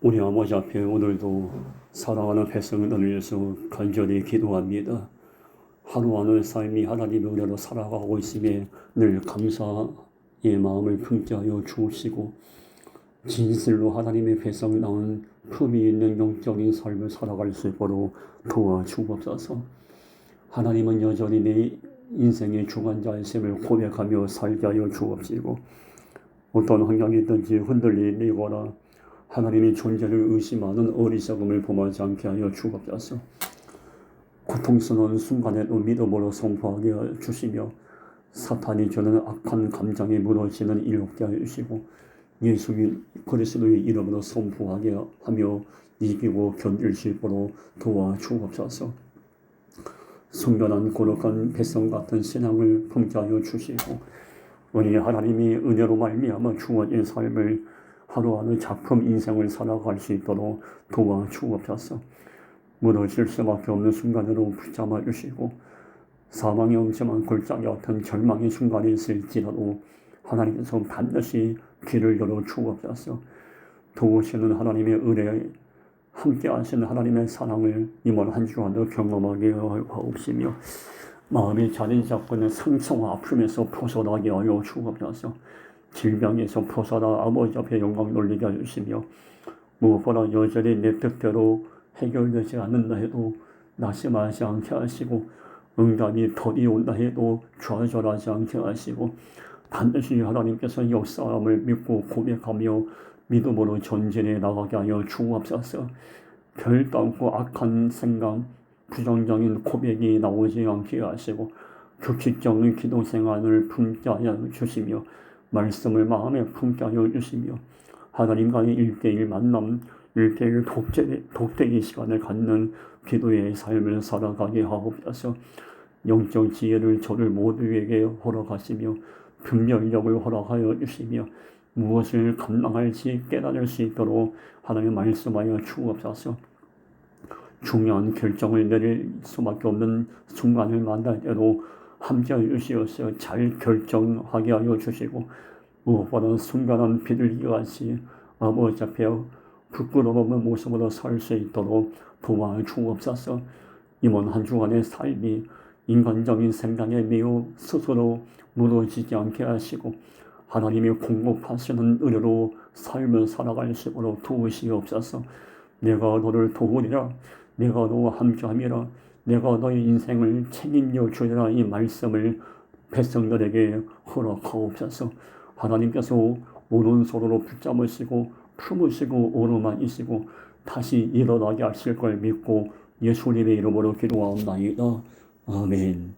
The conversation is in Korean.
우리 아버지 앞에 오늘도 사랑하는 백성들을 위해서 간절히 기도합니다. 하루하루 삶이 하나님의 은혜로 살아가고 있음에 늘 감사의 마음을 품게 하여 주시고 진실로 하나님의 백성다운 품이 있는 영적인 삶을 살아갈 수 있도록 도와주옵소서. 하나님은 여전히 내 인생의 주관자이심을 고백하며 살게 하여 주옵시고 어떤 환경이든지 흔들리거나 하나님의 존재를 의심하는 어리석음을 범하지 않게 하여 주옵소서. 고통스러운 순간에도 믿음으로 선포하게 주시며 사탄이 주는 악한 감정에 무너지는 일 없게 하여 주시고 예수 그리스도의 이름으로 선포하게 하며 이기고 견딜 수 있도록 도와주옵소서. 순전한 거룩한 백성 같은 신앙을 품게 하여 주시고 우리 하나님이 은혜로 말미암아 주어진 삶을 하루하루 작품 인생을 살아갈 수 있도록 도와주옵소서. 무너질 수밖에 없는 순간으로 붙잡아 주시고 사망의 엄청한 골짜기 같은 절망의 순간이 있을지라도 하나님께서 반드시 귀를 열어 주옵소서. 도우시는 하나님의 은혜에 함께 하시는 하나님의 사랑을 이번 한 주간도 경험하게 하옵시며 마음의 자린 잡고는 상처와 아픔에서 벗어나게 하여 주옵소서. 질병에서 벗어나 아버지 앞에 영광 돌리게 하시며 무엇보다 여전히 내 뜻대로 해결되지 않는다 해도 낙심하지 않게 하시고 응답이 덜이 온다 해도 좌절하지 않게 하시고 반드시 하나님께서 역사함을 믿고 고백하며 믿음으로 전진해 나가게 하여 주옵소서. 별도 악한 생각, 부정적인 고백이 나오지 않게 하시고 규칙적인 기도 생활을 품게 하여 주시며 말씀을 마음에 품게 하여 주시며 하나님과의 일대일 만남, 일대일 독재, 독대기 시간을 갖는 기도의 삶을 살아가게 하옵소서 영적 지혜를 저를 모두에게 허락하시며 분별력을 허락하여 주시며 무엇을 감당할지 깨달을 수 있도록 하나님 말씀하여 주옵소서. 중요한 결정을 내릴 수밖에 없는 순간을 만날 때도 함께하여 주시어서 잘 결정하게 하여 주시고 무엇보다 순간한 비둘기 같이 아버지 앞에 부끄러움의 모습으로 설수 있도록 도와 주옵소서. 이번 한 주간의 삶이 인간적인 생각에 매우 스스로 무너지지 않게 하시고 하나님이 공급하시는 은혜로 삶을 살아갈 수 있도록 도우시옵소서. 내가 너를 도우리라. 내가 너와 함께함이라. 내가 너의 인생을 책임져 주리라 이 말씀을 백성들에게 허락하옵소서. 하나님께서 오른손으로 붙잡으시고 품으시고 오르만이시고 다시 일어나게 하실 걸 믿고 예수님의 이름으로 기도하옵나이다. 아멘.